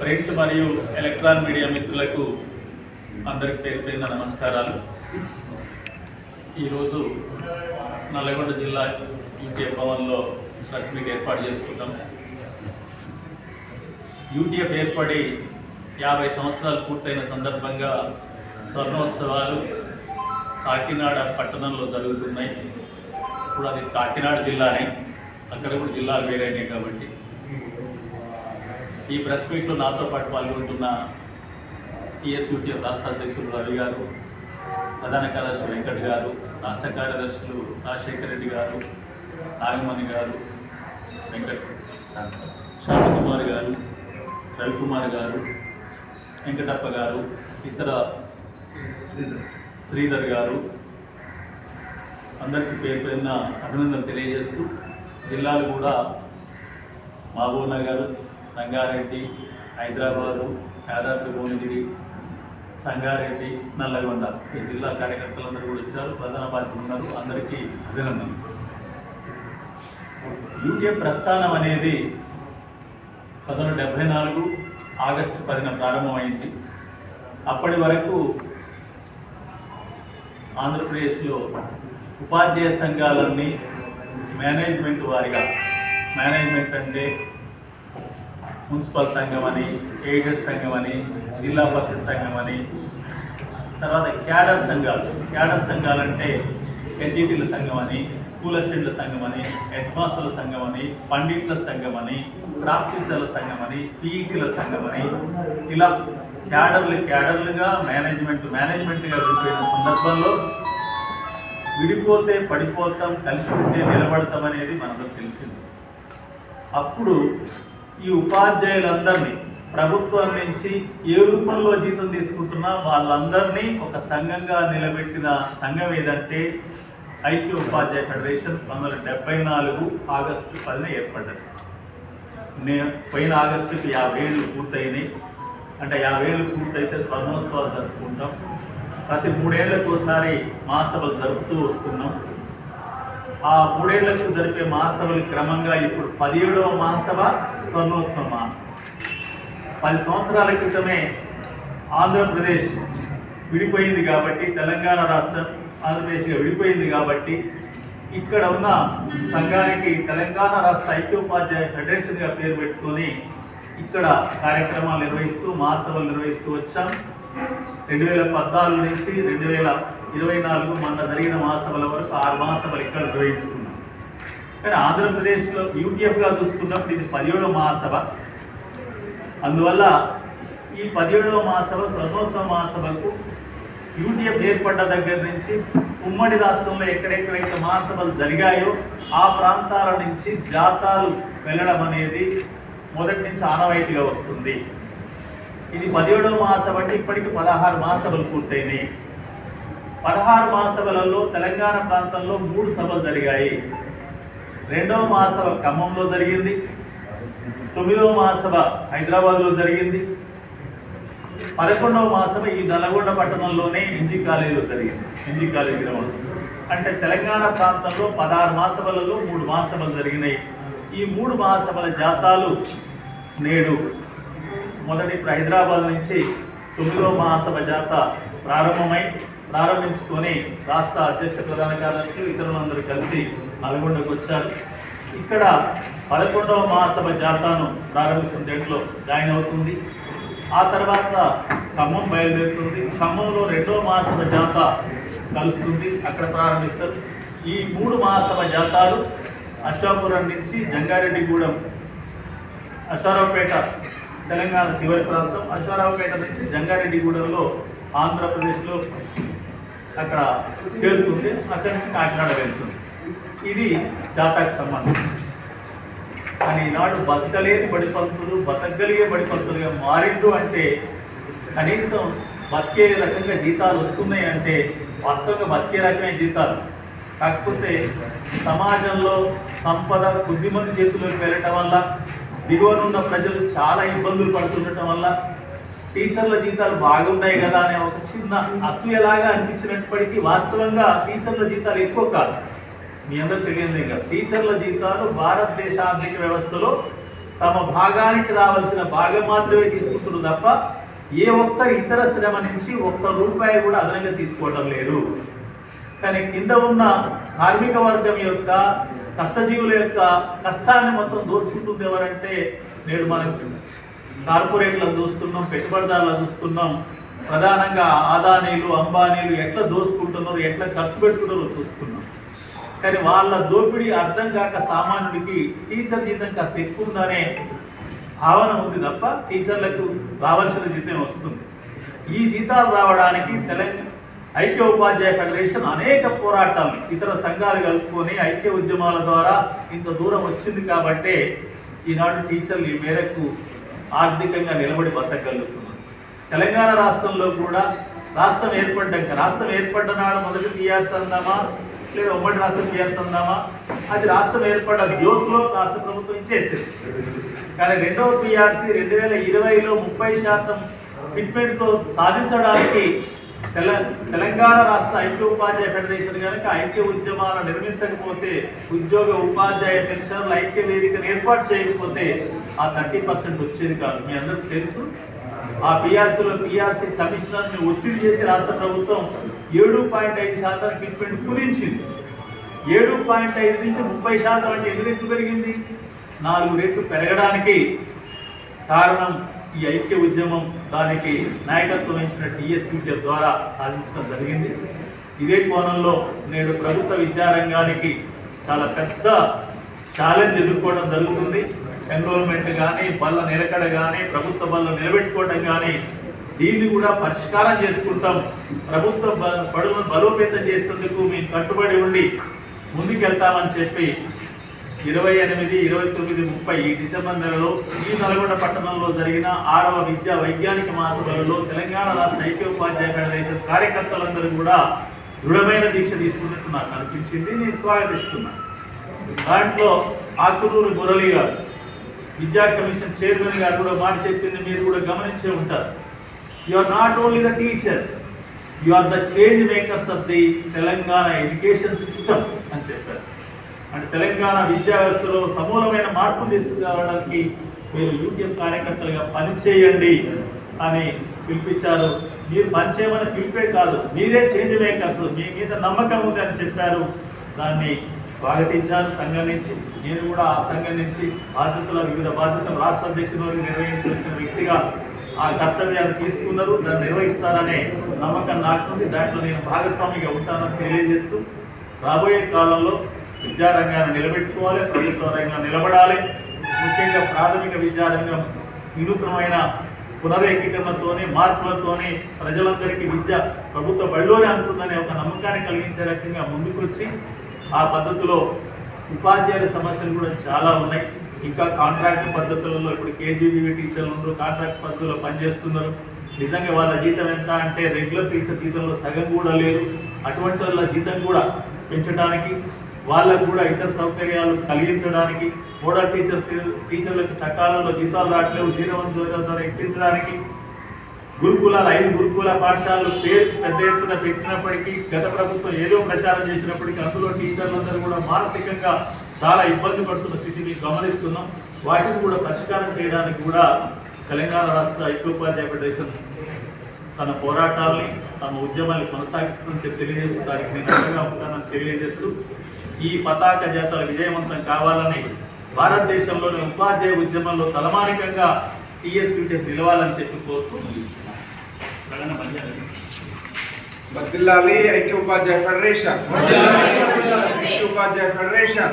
Print మరియు electron media మిత్రులకు అందరికి పేరు పేరున నమస్కారాలు. ఈరోజు నల్లగొండ జిల్లా యూటీఎఫ్ భవన్లో ప్రెస్ మీట్ ఏర్పాటు చేసుకుంటాం. యూటీఎఫ్ ఏర్పడి యాభై సంవత్సరాలు పూర్తయిన సందర్భంగా స్వర్ణోత్సవాలు కాకినాడ పట్టణంలో జరుగుతున్నాయి. ఇప్పుడు అది కాకినాడ జిల్లానే అక్కడ కూడా జిల్లాలు వేరైనాయి కాబట్టి ఈ ప్రెస్ మీట్లో నాతో పాటు పాల్గొంటున్న టీఎస్యూటీ రాష్ట్ర అధ్యక్షులు రవి గారు ప్రధాన కార్యదర్శి వెంకట్ గారు రాష్ట్ర కార్యదర్శులు రాజశేఖర్ రెడ్డి గారు నాగమణి గారు వెంకట్ శాంతకుమార్ గారు రవికుమార్ గారు వెంకటప్ప గారు ఇతర శ్రీధర్ గారు అందరికీ పేరు పేరున అభినందనలు తెలియజేస్తూ జిల్లాలు కూడా మహబూబ్ నగర్ రంగారెడ్డి హైదరాబాదు యాదాద్రి భువనగిరి సంగారెడ్డి నల్లగొండ ఈ జిల్లా కార్యకర్తలందరూ కూడా వచ్చారు. ప్రధాన బాధ్యతలు ఉన్నారు అందరికీ అభినందనలు. యూకే ప్రస్థానం అనేది పదహారు డెబ్భై నాలుగు ఆగస్టు పదిన ప్రారంభమైంది. అప్పటి వరకు ఆంధ్రప్రదేశ్లో ఉపాధ్యాయ సంఘాలన్నీ మేనేజ్మెంట్ వారిగా మేనేజ్మెంట్ అంటే మున్సిపల్ సంఘం అని ఎయిడెడ్ సంఘం అని జిల్లా పరిషత్ సంఘం అని. తర్వాత క్యాడర్ సంఘాలు. క్యాడర్ సంఘాలు అంటే ఎన్జిటీల సంఘం అని స్కూల్ అసిస్టెంట్ల సంఘం అని హెడ్ మాస్టర్ల సంఘం అని పండిట్ల సంఘం అని క్రాఫ్ట్ టీచర్ల సంఘం అని పీఈటీల సంఘం అని. ఇలా క్యాడర్లు క్యాడర్లుగా మేనేజ్మెంట్ మేనేజ్మెంట్గా విడిపోయిన సందర్భంలో విడిపోతే పడిపోతాం కలిసి ఉంటే నిలబడతాం అనేది మనకు తెలిసింది. అప్పుడు ఈ ఉపాధ్యాయులందరినీ ప్రభుత్వం నుంచి ఏ రూపంలో జీతం తీసుకుంటున్నా వాళ్ళందరినీ ఒక సంఘంగా నిలబెట్టిన సంఘం ఏదంటే ఐక్య ఉపాధ్యాయ ఫెడరేషన్ పంతొమ్మిది వందల డెబ్బై నాలుగు ఆగస్టు పదిన ఏర్పడ్డది. నే పోయిన ఆగస్టుకి యాభై ఏళ్ళు పూర్తయినాయి. అంటే యాభై ఏళ్ళు పూర్తయితే స్వర్ణోత్సవాలు జరుపుకుంటాం. ప్రతి మూడేళ్ళకు ఒకసారి మహాసభలు జరుపుతూ వస్తున్నాం. ఆ మూడేళ్ళకు జరిపే మహాసభలు క్రమంగా ఇప్పుడు పదిహేడవ మహాసభ స్వర్ణోత్సవ మహాసభ పది సంవత్సరాల క్రితమే ఆంధ్రప్రదేశ్ విడిపోయింది కాబట్టి తెలంగాణ రాష్ట్రం ఆంధ్రప్రదేశ్గా విడిపోయింది కాబట్టి ఇక్కడ ఉన్న సంఘానికి తెలంగాణ రాష్ట్ర ఐక్యోపాధ్యాయ ఫెడరేషన్గా పేరు పెట్టుకొని ఇక్కడ కార్యక్రమాలు నిర్వహిస్తూ మహాసభలు నిర్వహిస్తూ వచ్చాం. రెండు వేల పద్నాలుగు నుంచి రెండు వేల ఇరవై నాలుగు మొన్న జరిగిన మహాసభల వరకు ఆరు మహాసభలు ఇక్కడ నిర్వహించుకున్నాం. కానీ ఆంధ్రప్రదేశ్లో యూటీఎఫ్గా చూసుకున్నప్పుడు ఇది పదిహేడవ మహాసభ. అందువల్ల ఈ పదిహేడవ మహాసభ స్వర్ణోత్సవ మహాసభకు యూటీఎఫ్ ఏర్పడ్డ దగ్గర నుంచి ఉమ్మడి రాష్ట్రంలో ఎక్కడెక్కడైతే మహాసభలు జరిగాయో ఆ ప్రాంతాల నుంచి జాతాలు వెళ్ళడం అనేది మొదటి నుంచి ఆనవాయితీగా వస్తుంది. ఇది పదిహేడవ మహాసభ అంటే ఇప్పటికి పదహారు మహాసభలు పూర్తయినాయి. పదహారు మహాసభలలో తెలంగాణ ప్రాంతంలో మూడు సభలు జరిగాయి. రెండవ మహాసభ ఖమ్మంలో జరిగింది. తొమ్మిదవ మహాసభ హైదరాబాద్లో జరిగింది. పదకొండవ మహాసభ ఈ నల్గొండ పట్టణంలోనే ఇంజీ కాలేజీలో జరిగింది. ఇంజీ కాలేజీ గ్రౌండ్. అంటే తెలంగాణ ప్రాంతంలో పదహారు మహాసభలలో మూడు మహాసభలు జరిగినాయి. ఈ మూడు మహాసభల జాతాలు నేడు మొదటి ఇప్పుడు హైదరాబాద్ నుంచి తొమ్మిదవ మహాసభ జాత ప్రారంభమై ప్రారంభించుకొని రాష్ట్ర అధ్యక్ష ప్రధాన కార్యదర్శులు ఇతరులందరూ కలిసి నల్గొండకు వచ్చారు. ఇక్కడ పదకొండవ మహాసభ జాతాను ప్రారంభిస్తున్న డేట్లో జాయిన్ అవుతుంది. ఆ తర్వాత ఖమ్మం బయలుదేరుతుంది. ఖమ్మంలో రెండవ మహాసభ జాత కలుస్తుంది. అక్కడ ప్రారంభిస్తారు. ఈ మూడు మహాసభ జాతాలు అశోపురం నుంచి జంగారెడ్డిగూడెం అశ్వారావుపేట తెలంగాణ చివరి ప్రాంతం. అశ్వారావుపేట నుంచి జంగారెడ్డిగూడెంలో ఆంధ్రప్రదేశ్లో అక్కడ చేరుతుంది అక్కడి నుంచి కాకినాడ వెళ్తుంది. ఇది జాతాకు సంబంధించి కానీ ఈనాడు బతకలేని బడిపంతులు బతకగలిగే బడిపంతులుగా మారిండు అంటే కనీసం బతికే రకంగా జీతాలు వస్తున్నాయి అంటే వాస్తవంగా బతికే రకమైన జీతాలు. కాకపోతే సమాజంలో సంపద కొద్దిమంది చేతుల్లోకి వెళ్ళటం వల్ల దిగువనున్న ప్రజలు చాలా ఇబ్బందులు పడుతుండటం వల్ల టీచర్ల జీతాలు బాగున్నాయి కదా అనే ఒక చిన్న అసూయలాగా అనిపించినప్పటికీ వాస్తవంగా టీచర్ల జీతాలు ఎక్కువ కాదు. మీ అందరూ తెలియదు ఇంకా. టీచర్ల జీతాలు భారతదేశ ఆర్థిక వ్యవస్థలో తమ భాగానికి రావాల్సిన భాగం మాత్రమే తీసుకుంటున్నారు తప్ప ఏ ఒక్కరి ఇతర శ్రమ నుంచి ఒక్క రూపాయి కూడా అదనంగా తీసుకోవటం లేదు. కానీ కింద ఉన్న కార్మిక వర్గం యొక్క కష్టజీవుల యొక్క కష్టాన్ని మొత్తం దోచుకుంటుంది ఎవరంటే నేడు మనకు. కార్పొరేట్లను చూస్తున్నాం పెట్టుబడిదారులను చూస్తున్నాం ప్రధానంగా ఆదానీలు అంబానీలు ఎట్లా దోసుకుంటున్నారో ఎట్లా ఖర్చు పెట్టుకుంటారో చూస్తున్నాం. కానీ వాళ్ళ దోపిడీ అర్థం కాక సామాన్యుడికి టీచర్ జీతం కాస్త ఎక్కువ ఉందనే భావన ఉంది తప్ప టీచర్లకు రావాల్సిన జీతం వస్తుంది. ఈ జీతాలు రావడానికి తెలంగాణ ఐక్య ఉపాధ్యాయ ఫెడరేషన్ అనేక పోరాటాలు ఇతర సంఘాలు కలుపుకొని ఐక్య ఉద్యమాల ద్వారా ఇంత దూరం వచ్చింది కాబట్టే ఈనాడు టీచర్లు ఈ మేరకు ఆర్థికంగా నిలబడి బతకగలుగుతున్నారు తెలంగాణ రాష్ట్రంలో కూడా రాష్ట్రం ఏర్పడ్డాక రాష్ట్రం ఏర్పడ్డ నాడు మొదటి టీఆర్ఎస్ అందామా లేదా ఉమ్మడి రాష్ట్రం టీఆర్ఎస్ అందామా అది రాష్ట్రం ఏర్పడ్డ జోస్లో రాష్ట్ర ప్రభుత్వం ఇచ్చేసేది. కానీ రెండవ టీఆర్సీ రెండు వేల ఇరవైలో ముప్పై శాతం ఫిట్మెంట్తో సాధించడానికి తెలంగాణ రాష్ట్ర ఐక్య ఉపాధ్యాయ ఫెడరేషన్ కనుక ఐక్య ఉద్యమాలను నిర్మించకపోతే ఉద్యోగ ఉపాధ్యాయ పెన్షన్లు ఐక్య వేదికను ఏర్పాటు చేయకపోతే ఆ థర్టీ పర్సెంట్ వచ్చేది కాదు. మీ అందరికీ తెలుసు. ఆ పిఆర్సీలో పిఆర్సీ కమిషనర్ని ఒత్తిడి చేసి రాష్ట్ర ప్రభుత్వం ఏడు పాయింట్ ఐదు శాతం ట్రీట్మెంట్ కుదించింది. ఏడు పాయింట్ ఐదు నుంచి ముప్పై శాతం అంటే ఎన్ని రెట్లు పెరిగింది? నాలుగు రెట్లు పెరగడానికి కారణం ఈ ఐక్య ఉద్యమం దానికి నాయకత్వం వహించిన టీఎస్యూటీ ద్వారా సాధించడం జరిగింది. ఇదే కోణంలో నేడు ప్రభుత్వ విద్యారంగానికి చాలా పెద్ద ఛాలెంజ్ ఎదుర్కోవడం జరుగుతుంది. ఎన్రోల్మెంట్ కానీ బల్ల నిలకడ కానీ ప్రభుత్వ బల్ల నిలబెట్టుకోవడం కానీ దీన్ని కూడా పరిష్కారం చేసుకుంటాం. ప్రభుత్వ బ- బడులను బలోపేతం చేసేందుకు మేము కట్టుబడి ఉండి ముందుకెళ్తామని చెప్పి ఇరవై ఎనిమిది ఇరవై తొమ్మిది ముప్పై ఈ డిసెంబర్ నెలలో ఈ నల్గొండ పట్టణంలో జరిగిన ఆరవ విద్యా వైజ్ఞానిక మహాసభలలో తెలంగాణ రాష్ట్ర ఐక్య ఉపాధ్యాయ ఫెడరేషన్ కార్యకర్తలందరూ కూడా దృఢమైన దీక్ష తీసుకున్నట్టు నాకు అనిపించింది నేను స్వాగతిస్తున్నాను దాంట్లో ఆకునూరు మురళి గారు విద్యా కమిషన్ చైర్మన్ గారు కూడా మాట చెప్పింది మీరు కూడా గమనించే ఉంటారు. You are not only the teachers you are the change makers of the Telangana education system అని చెప్పారు. అంటే తెలంగాణ విద్యా వ్యవస్థలో సమూలమైన మార్పులు తీసుకురావడానికి మీరు యూటీఎం కార్యకర్తలుగా పనిచేయండి. అని పిలిపించారు. మీరు పనిచేయమని పిలిపే కాదు మీరే చేంజ్ మేకర్స్ మీ మీద నమ్మకం ఉంది అని చెప్పారు. దాన్ని స్వాగతించారు సంఘం నుంచి. నేను కూడా ఆ సంఘం నుంచి బాధ్యతల వివిధ బాధ్యతలు రాష్ట్ర అధ్యక్షుడు నిర్వహించవలసిన వ్యక్తిగా ఆ కర్తవ్యాన్ని తీసుకున్నారు. దాన్ని నిర్వహిస్తారనే నమ్మకం నాకుంది. దాంట్లో నేను భాగస్వామిగా ఉంటానని తెలియజేస్తూ రాబోయే కాలంలో విద్యారంగాన్ని నిలబెట్టుకోవాలి ప్రభుత్వ రంగం నిలబడాలి. ముఖ్యంగా ప్రాథమిక విద్యారంగం వినూత్నమైన పునరేకీకరణతోనే మార్పులతోనే ప్రజలందరికీ విద్య ప్రభుత్వ బడిలోనే అందుతుందనే ఒక నమ్మకాన్ని కలిగించే రకంగా ముందుకు వచ్చి ఆ పద్ధతిలో ఉపాధ్యాయుల సమస్యలు కూడా చాలా ఉన్నాయి. ఇంకా కాంట్రాక్ట్ పద్ధతులలో ఇప్పుడు కేజీబీవీ టీచర్లు ఉన్నారు కాంట్రాక్ట్ పద్ధతిలో పనిచేస్తున్నారు. నిజంగా వాళ్ళ జీతం ఎంత అంటే రెగ్యులర్ టీచర్ జీతంలో సగం కూడా లేదు. అటువంటి వాళ్ళ జీతం కూడా పెంచడానికి వాళ్ళకు కూడా ఇతర సౌకర్యాలు కలిగించడానికి మోడల్ టీచర్స్ టీచర్లకు సకాలంలో జీతాలు రావట్లేవు. జీవనోద్యోగాల ద్వారా ఎక్కించడానికి గురుకులాలు ఐదు గురుకుల పాఠశాలలు పేరు పెద్ద ఎత్తున పెట్టినప్పటికీ గత ప్రభుత్వం ఏదో ప్రచారం చేసినప్పటికీ అందులో టీచర్లందరూ కూడా మానసికంగా చాలా ఇబ్బంది పడుతున్న స్థితిని గమనిస్తున్నాం. వాటిని కూడా పరిష్కారం చేయడానికి కూడా తెలంగాణ రాష్ట్ర ఐక్యోపాధ్యాయ ఫెడరేషన్ తన పోరాటాల్ని తమ ఉద్యమాన్ని కొనసాగిస్తుందని చెప్పి తెలియజేస్తూ దానికి నేను అండగా ఉంటానని తెలియజేస్తూ ఈ పతాక జాతర విజయవంతం కావాలని భారతదేశంలోని ఉపాధ్యాయ ఉద్యమంలో తలమానికంగా టీఎస్యూటీ నిలవాలని చెప్పి కోరుతూ ఐక్య ఉపాధ్యాయ ఫెడరేషన్. ఐక్య ఉపాధ్యాయ ఫెడరేషన్.